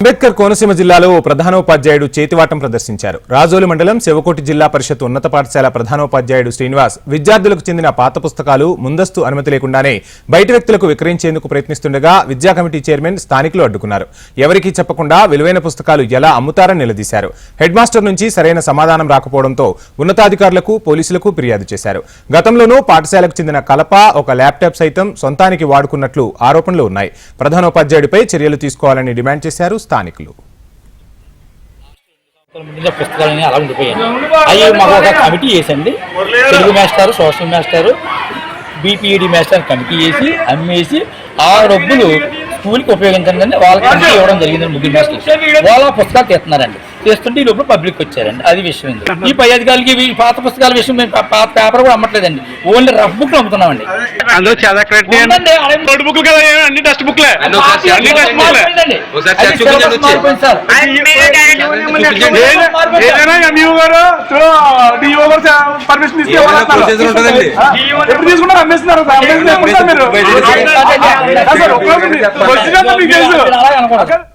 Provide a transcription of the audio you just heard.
అంబేద్కర్ కోనసీమ జిల్లాలో ఓ ప్రధానోపాధ్యాయుడు చేతివాటం ప్రదర్శించారు. రాజోలు మండలం శివకోటి జిల్లా పరిషత్ ఉన్నత పాఠశాల ప్రధానోపాధ్యాయుడు శ్రీనివాస్ విద్యార్థులకు చెందిన పాత పుస్తకాలు ముందస్తు అనుమతి లేకుండానే బయట వ్యక్తులకు విక్రయించేందుకు ప్రయత్నిస్తుండగా విద్యా కమిటీ చైర్మన్ స్థానికులు అడ్డుకున్నారు. ఎవరికీ చెప్పకుండా విలువైన పుస్తకాలు ఎలా అమ్ముతారని నిలదీశారు. హెడ్ మాస్టర్ నుంచి సరైన సమాధానం రాకపోవడంతో ఉన్నతాధికారులకు పోలీసులకు ఫిర్యాదు చేశారు. గతంలోనూ పాఠశాలకు చెందిన కలప ఒక ల్యాప్టాప్ సైతం సొంతానికి వాడుకున్నట్లు ఆరోపణలు ఉన్నాయి. ప్రధానోపాధ్యాయుడిపై చర్యలు తీసుకోవాలని డిమాండ్ చేశారు స్థానికులు. ముందు పుస్తకాలన్నీ అలా ఉండిపోయాయి. అవి మాకు ఒక కమిటీ వేసండి తెలుగు మాస్టారు సోషల్ మాస్టారు బీపీఈడి మాస్టర్ కమిటీ వేసి అమ్మేసి ఆ డబ్బులు స్కూల్కి ఉపయోగించండి వాళ్ళకి కమిటీ ఇవ్వడం జరిగిందండి ముగ్గురు మాస్టర్లు. వాళ్ళ పుస్తకాలు తీస్తున్నారండి. తీస్తుంటే ఈ లోపల పబ్లిక్ వచ్చారండి అది విషయం. ఈ పై అధికారులకి పాత పుస్తకాల విషయం మేము పాత పేపర్ కూడా అమ్మట్లేదండి ఓన్లీ రఫ్ బుక్ అమ్ముతున్నామండి అందులో నోట్ కదా అన్ని టెక్స్ట్ బుక్లే అన్ని టెక్స్ట్ బుక్లే పర్మిషన్ తీసుకున్నారు అమ్మేస్తున్నారు మీరు